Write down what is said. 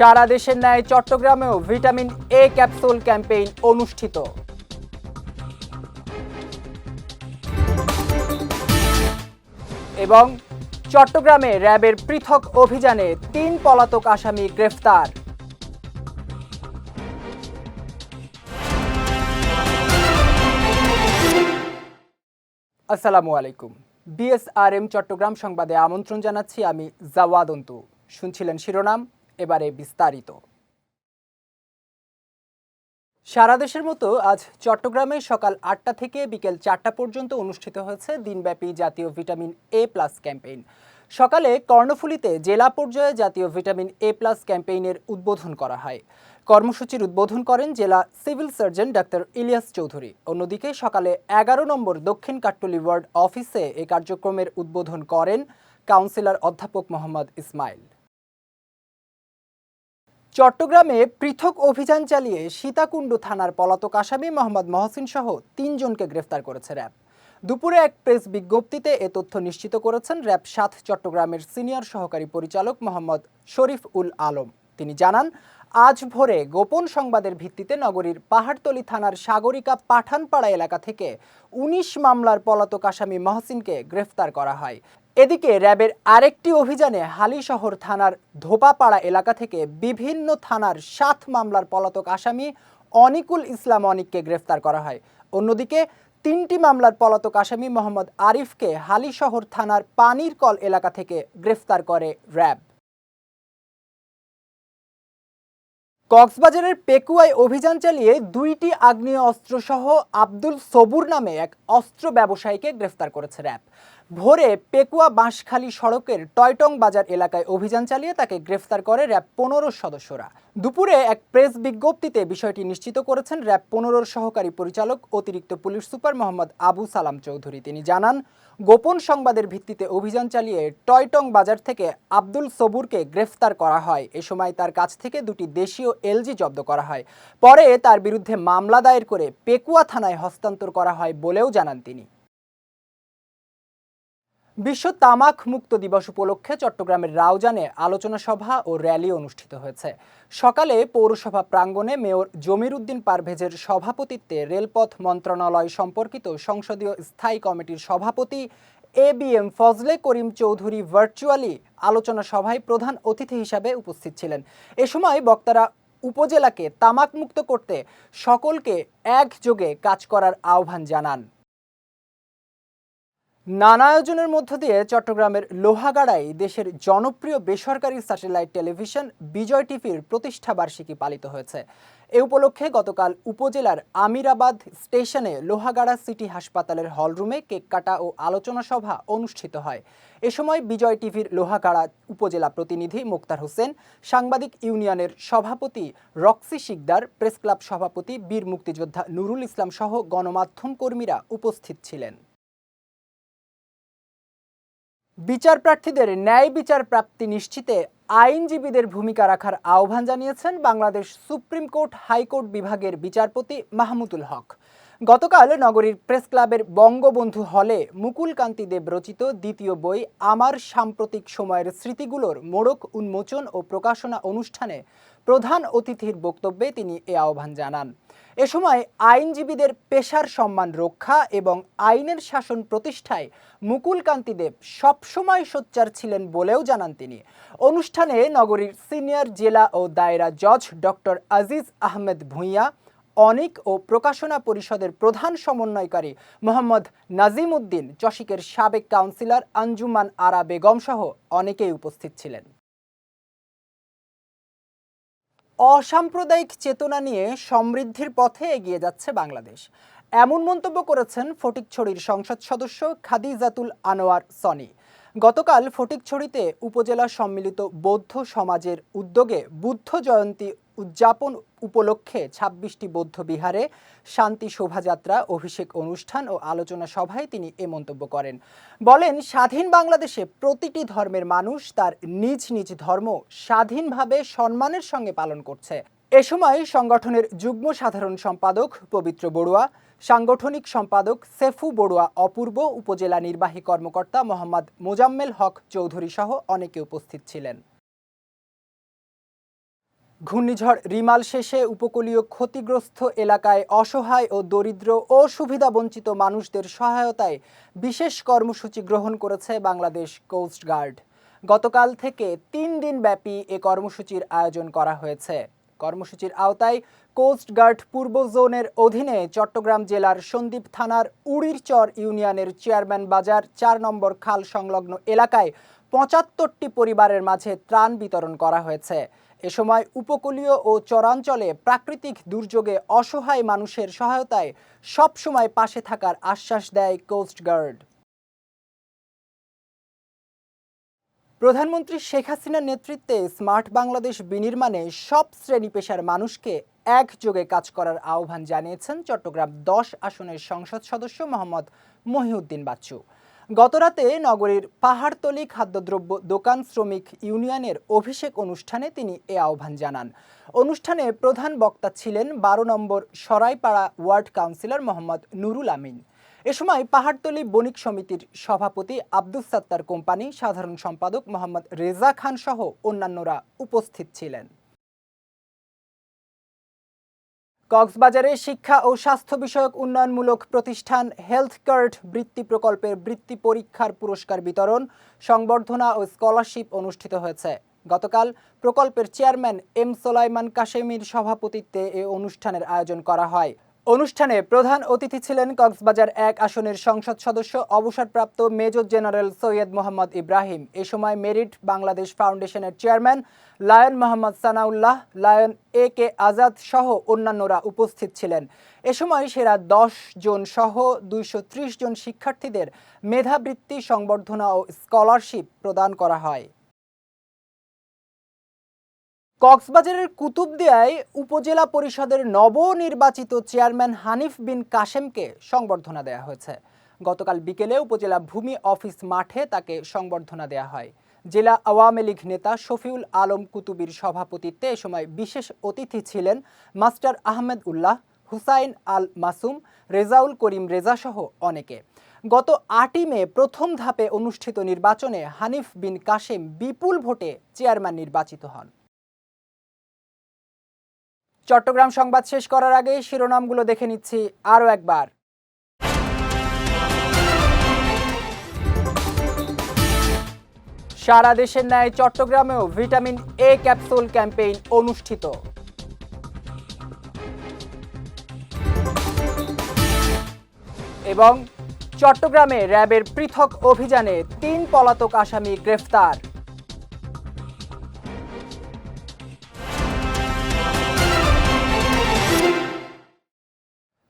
সারা দেশের ন্যায় চট্টগ্রামেও ভিটামিন এ ক্যাপসুল ক্যাম্পেইন অনুষ্ঠিত। এবং চট্টগ্রামে র্যাবের পৃথক অভিযানে তিন পলাতক আসামি গ্রেফতার। আসসালামু আলাইকুম। বিএসআরএম চট্টগ্রাম সংবাদে আমন্ত্রণ জানাচ্ছি আমি জাওয়াদ অন্তু। শুনছিলেন শিরোনাম এবারে বিস্তারিত। সারা দেশের মতো আজ চট্টগ্রামে সকাল আটটা থেকে বিকেল চারটা পর্যন্ত অনুষ্ঠিত হয়েছে দিনব্যাপী জাতীয় ভিটামিন এ প্লাস ক্যাম্পেইন। সকালে কর্ণফুলীতে জেলা পর্যায়ে জাতীয় ভিটামিন এ প্লাস ক্যাম্পেইনের উদ্বোধন করা হয়। কর্মসূচির উদ্বোধন করেন জেলা civil surgeon doctor Ilias Chowdhury. অন্যদিকে সকালে এগারো নম্বর দক্ষিণ কাট্টলি ওয়ার্ড অফিসে এই কার্যক্রমের উদ্বোধন করেন কাউন্সিলর অধ্যাপক মোহাম্মদ ইসমাইল। চট্টগ্রামে পৃথক অভিযান চালিয়ে সীতাকুণ্ড থানার পলাতক আসামি মোহাম্মদ মহসিন সহ তিনজনকে গ্রেফতার করেছে র্যাব। দুপুরে এক প্রেস বিজ্ঞপ্তিতে এ তথ্য নিশ্চিত করেছেন র্যাব সাত চট্টগ্রামের সিনিয়র সহকারী পরিচালক মোহাম্মদ শরীফ উল আলম। তিনি জানান আজ ভোরে গোপন সংবাদের ভিত্তিতে নগরীর পাহাড়তলী থানার সাগরিকা পাঠানপাড়া এলাকা থেকে উনিশ মামলার পলাতক আসামি মহসিনকে গ্রেফতার করা হয়। এদিকে র্যাবের আরেকটি অভিযানে হালিশহর থানার ধোপাপাড়া এলাকা থেকে বিভিন্ন থানার সাত মামলার পলাতক আসামি অনিকুল ইসলাম অনিককে গ্রেফতার করা হয়। অন্যদিকে তিনটি মামলার পলাতক আসামি মোহাম্মদ আরিফকে হালিশহর থানার পানির কল এলাকা থেকে গ্রেফতার করে র্যাব। কক্সবাজারের পেকুয়ায় অভিযান চালিয়ে দুইটি আগ্নেয় অস্ত্রসহ আব্দুল সবুর নামে এক অস্ত্র ব্যবসায়ীকে গ্রেফতার করেছে র্যাব। ভোরে পেকুয়া বাঁশখালী সড়কের টয়টং বাজার এলাকায় অভিযান চালিয়ে তাকে গ্রেফতার করে র্যাব পনেরো সদস্যরা। দুপুরে এক প্রেস বিজ্ঞপ্তিতে বিষয়টি নিশ্চিত করেছেন র্যাব পনেরোর সহকারী পরিচালক, অতিরিক্ত পুলিশ সুপার মোহাম্মদ আবু সালাম চৌধুরী। তিনি জানান, গোপন সংবাদের ভিত্তিতে অভিযান চালিয়ে টয়টং বাজার থেকে আব্দুল সবুরকে গ্রেফতার করা হয়। এ সময় তার কাছ থেকে দুটি দেশীয় এলজি জব্দ করা হয়। পরে তার বিরুদ্ধে মামলা দায়ের করে পেকুয়া থানায় হস্তান্তর করা হয় বলেও জানান তিনি। বিশ্ব তামাক মুক্ত দিবস উপলক্ষে চট্টগ্রামের রাউজানে আলোচনা সভা ও র্যালি অনুষ্ঠিত হয়েছে। সকালে পৌরসভা প্রাঙ্গণে মেয়র জমির উদ্দিন পারভেজের সভাপতিত্বে রেলপথ মন্ত্রণালয় সম্পর্কিত সংসদীয় স্থায়ী কমিটির সভাপতি A B M Fazle Karim Chowdhury virtually আলোচনা সভায় প্রধান অতিথি হিসাবে উপস্থিত ছিলেন। এ সময় বক্তারা উপজেলাকে তামাক মুক্ত করতে সকলকে একযোগে কাজ করার আহ্বান জানান। নানা আয়োজনের মধ্য দিয়ে চট্টগ্রামের লোহাগাড়ায় দেশের জনপ্রিয় বেসরকারি স্যাটেলাইট টেলিভিশন বিজয় টিভির প্রতিষ্ঠা বার্ষিকী পালিত হয়েছে। এ উপলক্ষে গতকাল উপজেলার আমিরাবাদ স্টেশনে লোহাগাড়া সিটি হাসপাতালের হলরুমে কেক কাটা ও আলোচনা সভা অনুষ্ঠিত হয়। এ সময় বিজয় টিভির লোহাগাড়া উপজেলা প্রতিনিধি মুক্তার হোসেন, সাংবাদিক ইউনিয়নের সভাপতি রক্সি শিকদার প্রেস ক্লাব সভাপতি বীর মুক্তিযোদ্ধা নুরুল ইসলাম সহ গণমাধ্যম কর্মীরা উপস্থিত ছিলেন। বিচার প্রার্থীদের ন্যায় বিচার প্রাপ্তি নিশ্চিতে আইনজীবীদের ভূমিকা রাখার আহ্বান জানিয়েছেন বাংলাদেশ সুপ্রিম কোর্ট হাইকোর্ট বিভাগের বিচারপতি মাহমুদুল হক। গতকাল নগরীর প্রেস ক্লাবের বঙ্গবন্ধু হলে মুকুল কান্তি দেব রচিত দ্বিতীয় বই আমার সাম্প্রতিক সময়ের স্মৃতিগুলোর মোড়ক উন্মোচন ও প্রকাশনা অনুষ্ঠানে প্রধান অতিথির বক্তব্যে তিনি এ আহ্বান জানান। এ সময় আইনজীবীদের পেশার সম্মান রক্ষা এবং আইনের শাসন প্রতিষ্ঠায় মুকুল কান্তি দেব সবসময় সোচ্চার ছিলেন বলেও জানান তিনি। অনুষ্ঠানে নগরীর সিনিয়র জেলা ও দায়রা জজ ডক্টর আজিজ আহমেদ ভূঁইয়া, অনিক ও প্রকাশনা পরিষদের প্রধান সমন্বয়কারী মোহাম্মদ নাজিম উদ্দিন চশিকের সাবেক কাউন্সিলর আঞ্জুমান আরা বেগম সহ অনেকেই উপস্থিত ছিলেন। অসাম্প্রদায়িক চেতনা নিয়ে সমৃদ্ধির পথে এগিয়ে যাচ্ছে বাংলাদেশ। এমন মন্তব্য করেছেন ফটিকছড়ির সংসদ সদস্য খাদিজাতুল আনোয়ার সনি। গতকাল ফটিকছড়িতে উপজেলা সম্মিলিত বৌদ্ধ সমাজের উদ্যোগে বুদ্ধ জয়ন্তী উদযাপন উপলক্ষে ছাব্বিশটি বৌদ্ধ বিহারে শান্তি শোভাযাত্রা, অভিষেক অনুষ্ঠান ও আলোচনা সভায় তিনি এ মন্তব্য করেন। বলেন, স্বাধীন বাংলাদেশে প্রতিটি ধর্মের মানুষ তার নিজ নিজ ধর্ম স্বাধীনভাবে সম্মানের সঙ্গে পালন করছে। এ সময় সংগঠনের যুগ্ম সাধারণ সম্পাদক পবিত্র বড়ুয়া, সাংগঠনিক সম্পাদক সেফু বড়ুয়া অপূর্ব, উপজেলা নির্বাহী কর্মকর্তা মোহাম্মদ মোজাম্মেল হক চৌধুরী সহ অনেকে উপস্থিত ছিলেন। ঘূর্ণিঝড় রিমাল শেষে উপকূলীয় ক্ষতিগ্রস্ত এলাকায় অসহায় ও দরিদ্র ও সুবিধাবঞ্চিত মানুষদের সহায়তায় বিশেষ কর্মসূচি গ্রহণ করেছে বাংলাদেশ কোস্টগার্ড। গতকাল থেকে তিন দিন ব্যাপী এ কর্মসূচির আয়োজন করা হয়েছে। কর্মসূচির আওতায় কোস্টগার্ড পূর্ব জোনের অধীনে চট্টগ্রাম জেলার সন্দ্বীপ থানার উড়িরচর ইউনিয়নের চেয়ারম্যান বাজার চার নম্বর খাল সংলগ্ন এলাকায় পঁচাত্তরটি পরিবারের মাঝে ত্রাণ বিতরণ করা হয়েছে। এ সময় উপকূলীয় ও চরাঞ্চলে প্রাকৃতিক দুর্যোগে অসহায় মানুষের সহায়তায় সবসময় পাশে থাকার আশ্বাস দেয় কোস্ট প্রধানমন্ত্রী শেখ হাসিনার নেতৃত্বে স্মার্ট বাংলাদেশ বিনির্মাণে সব শ্রেণি পেশার মানুষকে একযোগে কাজ করার আহ্বান জানিয়েছেন চট্টগ্রাম দশ আসনের সংসদ সদস্য মোহাম্মদ মহিউদ্দিন বাচ্চু। গতরাতে নগরীর পাহাড়তলি খাদ্যদ্রব্য দোকান শ্রমিক ইউনিয়নের অভিষেক অনুষ্ঠানে তিনি এ আহ্বান জানান। অনুষ্ঠানে প্রধান বক্তা ছিলেন বারো নম্বর সরাইপাড়া ওয়ার্ড কাউন্সিলর মোহাম্মদ নুরুল আমিন। এ সময় পাহাড়তলী বণিক সমিতির সভাপতি আব্দুস সাত্তার কোম্পানি, সাধারণ সম্পাদক মোহাম্মদ রেজা খান সহ অন্যান্যরা উপস্থিত ছিলেন। কক্সবাজারে শিক্ষা ও স্বাস্থ্য বিষয়ক উন্নয়নমূলক প্রতিষ্ঠান হেলথ কার্ড বৃত্তি প্রকল্পের বৃত্তি পরীক্ষার পুরস্কার বিতরণ, সংবর্ধনা ও স্কলারশিপ অনুষ্ঠিত হয়েছে। গতকাল প্রকল্পের চেয়ারম্যান এম সোলাইমান কাশেমির সভাপতিত্বে এ অনুষ্ঠানের আয়োজন করা হয়। অনুষ্ঠানে প্রধান অতিথি ছিলেন কক্সবাজার এক আসনের সংসদ সদস্য, অবসরপ্রাপ্ত মেজর জেনারেল সৈয়দ মোহাম্মদ ইব্রাহিম, এ সময় মেরিট বাংলাদেশ ফাউন্ডেশনের chairman lion Mohammad Sanaullah, lion A K Azad সহ অন্যান্যরা উপস্থিত ছিলেন। এ সময় সেরা দশ জন সহ দুইশ ত্রিশ জন শিক্ষার্থীদের মেধাবৃত্তি, সংবর্ধনা ও স্কলারশিপ প্রদান করা হয়। কক্সবাজারের কুতুবদিয়ায় উপজেলা পরিষদের নবনির্বাচিত চেয়ারম্যান হানিফ বিন কাশেমকে সংবর্ধনা দেওয়া হয়েছে। গতকাল বিকেলে উপজেলা ভূমি অফিস মাঠে তাকে সংবর্ধনা দেওয়া হয়। জেলা আওয়ামী লীগ নেতা শফিউল আলম কুতুবির সভাপতিত্বে এ সময় বিশেষ অতিথি ছিলেন মাস্টার আহমেদ উল্লাহ, হুসাইন আল মাসুম, রেজাউল করিম রেজা সহ অনেকে। গত আটই মে প্রথম ধাপে অনুষ্ঠিত নির্বাচনে হানিফ বিন কাশেম বিপুল ভোটে চেয়ারম্যান নির্বাচিত হন। চট্টগ্রাম সংবাদ শেষ করার আগে শিরোনামগুলো দেখে নিচ্ছি আরও একবার। সারা দেশের ন্যায় চট্টগ্রামেও ভিটামিন এ ক্যাপসুল ক্যাম্পেইন অনুষ্ঠিত। এবং চট্টগ্রামে র্যাবের পৃথক অভিযানে তিন পলাতক আসামি গ্রেফতার।